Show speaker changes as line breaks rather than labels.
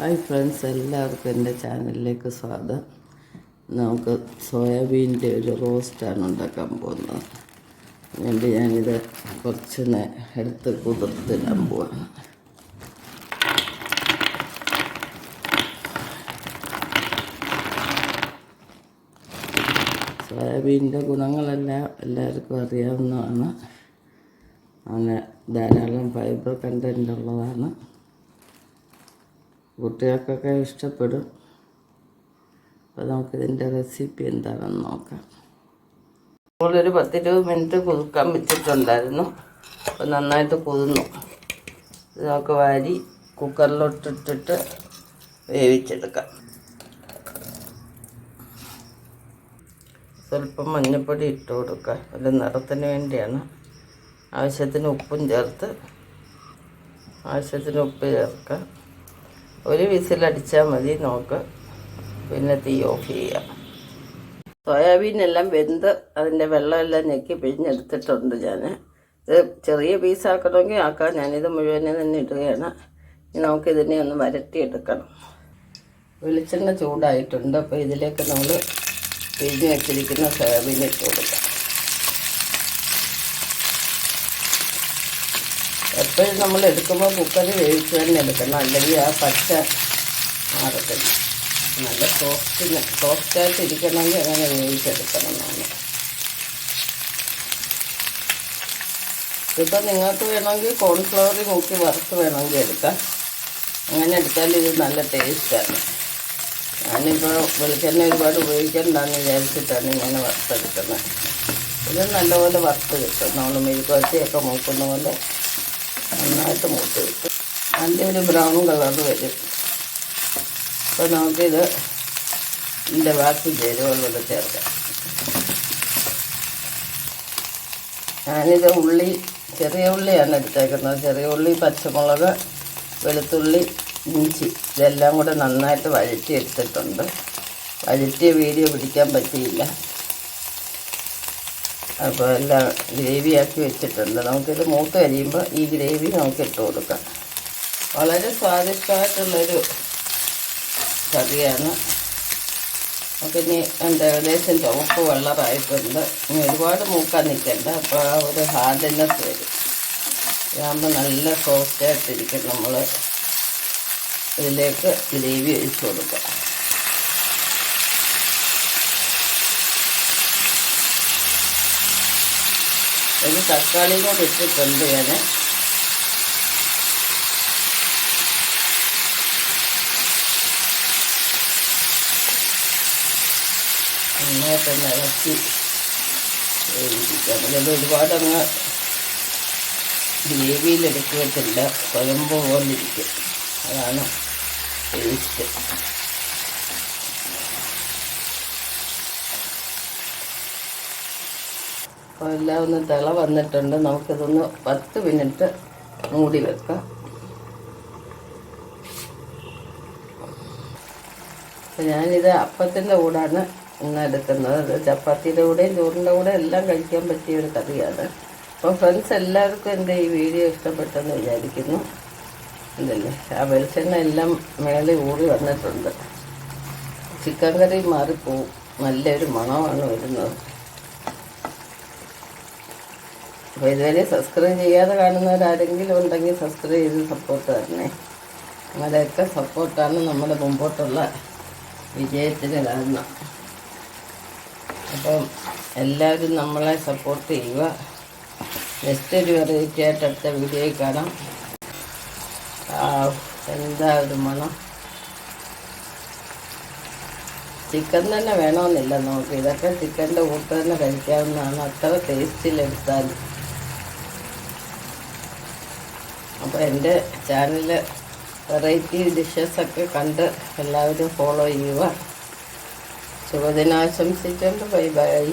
Hi friends എല്ലാവർക്കും എന്റെ ചാനലിലേക്ക് സ്വാഗതം. നമുക്ക് സോയാബീന്റെ ഒരു റോസ്റ്റാണ് ഉണ്ടാക്കാൻ പോകുന്നത്. അതുകൊണ്ട് ഞാനിത് കുറച്ച് എടുത്ത് കുതിർത്തിടാൻ പോവാണ്. സോയാബീന്റെ ഗുണങ്ങളെല്ലാം എല്ലാവർക്കും അറിയാവുന്നതാണ്. അങ്ങനെ ധാരാളം ഫൈബർ കണ്ടന്റ് ഉള്ളതാണ് കുട്ടികൾക്കൊക്കെ ഇഷ്ടപ്പെടും. അപ്പോൾ നമുക്കിതിന്റെ റെസിപ്പി എന്താണെന്ന് നോക്കാം. ഒരു പത്തിരുപത് മിനിറ്റ് കുതുക്കാൻ വെച്ചിട്ടുണ്ടായിരുന്നു. അപ്പോൾ നന്നായിട്ട് കുതിർന്നു. ഇത് നമുക്ക് വാരി കുക്കറിലോട്ടിട്ടിട്ട് വേവിച്ചെടുക്കാം. സ്വല്പം മഞ്ഞൾപ്പൊടി ഇട്ട് കൊടുക്കുക. ഒരു നിറത്തിന് വേണ്ടിയാണ്. ആവശ്യത്തിന് ഉപ്പും ചേർത്ത് ആവശ്യത്തിന് ഉപ്പ് ചേർക്കുക ഒരു വിസിലടിച്ചാൽ മതി നമുക്ക് പിന്നെ തീ ഓഫ് ചെയ്യാം. സോയാബീൻ എല്ലാം വെന്ത് അതിന്റെ വെള്ളമെല്ലാം ഞെക്കി പിഴിഞ്ഞെടുത്തിട്ടുണ്ട് ഞാൻ ഇത് ചെറിയ പീസാക്കണമെങ്കിൽ ആക്കാം. ഞാനിത് മുഴുവനെ തന്നെ ഇടുകയാണ്. ഇനി നമുക്കിതിനെ ഒന്ന് വരട്ടിയെടുക്കണം. വെളിച്ചെണ്ണ ചൂടായിട്ടുണ്ട്. അപ്പോൾ ഇതിലേക്ക് നമ്മൾ പിഴിഞ്ഞ് വെച്ചിരിക്കുന്ന സോയാബീൻ ഇട്ട് കൊടുക്കാം. എപ്പോഴും നമ്മൾ എടുക്കുമ്പോൾ കുക്കറിൽ വേവിച്ച് തന്നെ എടുക്കണം. അല്ലെങ്കിൽ ആ പച്ച മാറത്തില്ല. നല്ല സോഫ്റ്റിന് സോഫ്റ്റായിട്ട് ഇരിക്കണമെങ്കിൽ അങ്ങനെ വേവിച്ചെടുക്കണം നമ്മൾ ഇപ്പം നിങ്ങൾക്ക് വേണമെങ്കിൽ കോൺഫ്ലവർ നോക്കി വറുത്ത് വേണമെങ്കിൽ എടുക്കാം. അങ്ങനെ എടുത്താൽ ഇത് നല്ല ടേസ്റ്റാണ് ഞാനിപ്പോൾ വെളിച്ചെണ്ണ ഒരുപാട് ഉപയോഗിക്കണ്ടെന്ന് വിചാരിച്ചിട്ടാണ് ഇങ്ങനെ വറുത്തെടുക്കുന്നത്. ഇത് നല്ലപോലെ വറുത്ത് കിട്ടും. നമ്മൾ മെഴുകുവരട്ടിയൊക്കെ മൂക്കുന്ന പോലെ നന്നായിട്ട് മൂത്ത് കിട്ടും. നല്ലൊരു ബ്രൗൺ കളറ് വരും. അപ്പോൾ നമുക്കിത് ഇതിന്റെ ബാക്കി ചേരുവകളോട് ചേർക്കാം. ഞാനിത് ഉള്ളി ചെറിയ ഉള്ളിയാണ് എടുത്തേക്കുന്നത്. ചെറിയ ഉള്ളി പച്ചമുളക് വെളുത്തുള്ളി ഇഞ്ചി ഇതെല്ലാം കൂടെ നന്നായിട്ട് വഴറ്റി എടുത്തിട്ടുണ്ട് വഴറ്റിയ വീഡിയോ പിടിക്കാൻ പറ്റിയില്ല. അപ്പോൾ എല്ലാം ഗ്രേവിയാക്കി വെച്ചിട്ടുണ്ട്. നമുക്കിത് മൂത്ത് കഴിയുമ്പോൾ ഈ ഗ്രേവി നമുക്ക് ഇട്ട് കൊടുക്കാം. വളരെ സ്വാദിഷ്ടമായിട്ടുള്ളൊരു കറിയാണ്. നമുക്കിനി എന്റെ ഏകദേശം ചുവപ്പ് വെള്ളറായിട്ടുണ്ട്. ഇനി ഒരുപാട് മൂക്കാൻ നിൽക്കണ്ട. അപ്പോൾ ആ ഒരു ഹാർഡ്നെസ് വരും. ഇതാകുമ്പോൾ നല്ല സോഫ്റ്റായിട്ടിരിക്കും നമ്മൾ ഇതിലേക്ക് ഗ്രേവി ഒഴിച്ച് കൊടുക്കാം. ഒരു തക്കാളി കൂടെ ഇട്ടിട്ടുണ്ട് ഞാൻ നന്നായിട്ടൊന്ന് ഇളക്കി വേവിക്കാം അതിൽ ഒരുപാട് അങ്ങ് ഗ്രേവിയിലെടുക്കത്തില്ല കുഴമ്പ് പോലിരിക്കും അതാണ് ടേസ്റ്റ് അപ്പോൾ എല്ലാം ഒന്ന് തിള വന്നിട്ടുണ്ട്. നമുക്കിതൊന്ന് പത്ത് മിനിറ്റ് മൂടി വെക്കാം. അപ്പോൾ ഞാനിത് അപ്പത്തിന്റെ കൂടാണ് ഇന്ന് എടുക്കുന്നത്. അത് ചപ്പാത്തിയുടെ കൂടെയും ചോറിന്റെ കൂടെ എല്ലാം കഴിക്കാൻ പറ്റിയ ഒരു കറിയാണ്. അപ്പോൾ ഫ്രണ്ട്സ് എല്ലാവർക്കും എന്റെ ഈ വീഡിയോ ഇഷ്ടപ്പെട്ടെന്ന് വിചാരിക്കുന്നു. ഇതല്ലേ? ആ വെളിച്ചെണ്ണ എല്ലാം മേളിൽ ഊറി വന്നിട്ടുണ്ട്. ചിക്കൻ കറി മാറിപ്പോവും. നല്ലൊരു മണമാണ് വരുന്നത്. അപ്പോൾ ഇതുവരെ സബ്സ്ക്രൈബ് ചെയ്യാതെ കാണുന്നവരാരെങ്കിലും ഉണ്ടെങ്കിൽ സബ്സ്ക്രൈബ് ചെയ്ത് സപ്പോർട്ട് തരണേ. നിങ്ങളുടെയൊക്കെ സപ്പോർട്ടാണ് നമ്മുടെ മുമ്പോട്ടുള്ള വിജയത്തിന് കാരണം. അപ്പം എല്ലാവരും നമ്മളെ സപ്പോർട്ട് ചെയ്യുക. നെക്സ്റ്റ് ഒരു വെറൈറ്റി ആയിട്ട് അടുത്ത വീഡിയോയിൽ കാണാം. എന്താ ഒരു മണം? ചിക്കൻ തന്നെ വേണമെന്നില്ല നമുക്ക്. ഇതൊക്കെ ചിക്കന്റെ കൂട്ട് തന്നെ കഴിക്കാവുന്നതാണ്. അത്ര ടേസ്റ്റിലെടുത്താൽ അപ്പോൾ എന്റെ ചാനൽ വെറൈറ്റി ഡിഷസൊക്കെ കണ്ട് എല്ലാവരും ഫോളോ ചെയ്യുക. ശുഭദിനാശംസിച്ചുകൊണ്ട് ബൈ ബൈ.